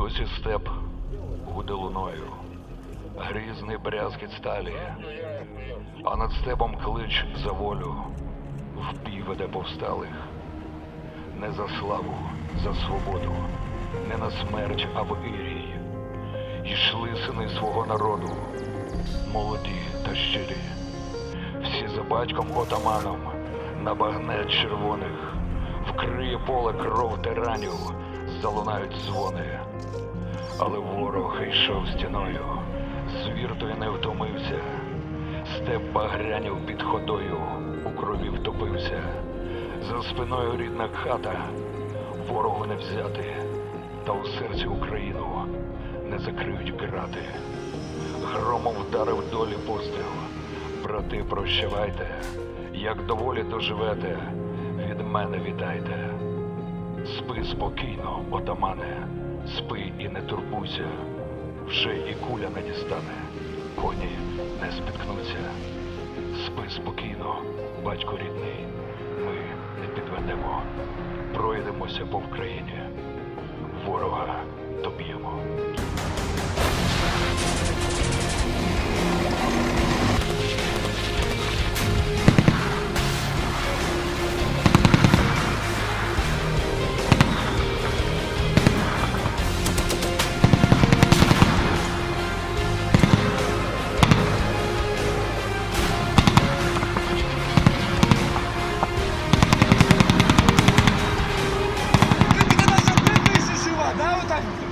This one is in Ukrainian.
Досі степ гуде луною, грізний брязкіт сталі, а над степом клич за волю, в бій веде повсталих. Не за славу, за свободу, не на смерть, а в ірій. Йшли сини свого народу, молоді та щирі. Всі за батьком отаманом. На багнет червоних, вкриє поле кров тиранів, залунають дзвони. Але ворог йшов стіною, звір той не втомився, степ багрянів під ходою, у крові втопився. За спиною рідна хата, ворогу не взяти, та у серці Україну не закриють грати. Громом вдарив долі постріл. Брати, прощавайте, як доволі доживете, від мене вітайте. Спи спокійно, отамане, спи і не турбуйся. Вже і куля не дістане, коні не спіткнуться. Спи спокійно, батько рідний, ми не підведемо, пройдемося по Вкраїні, ворога доб'ємо. Puta!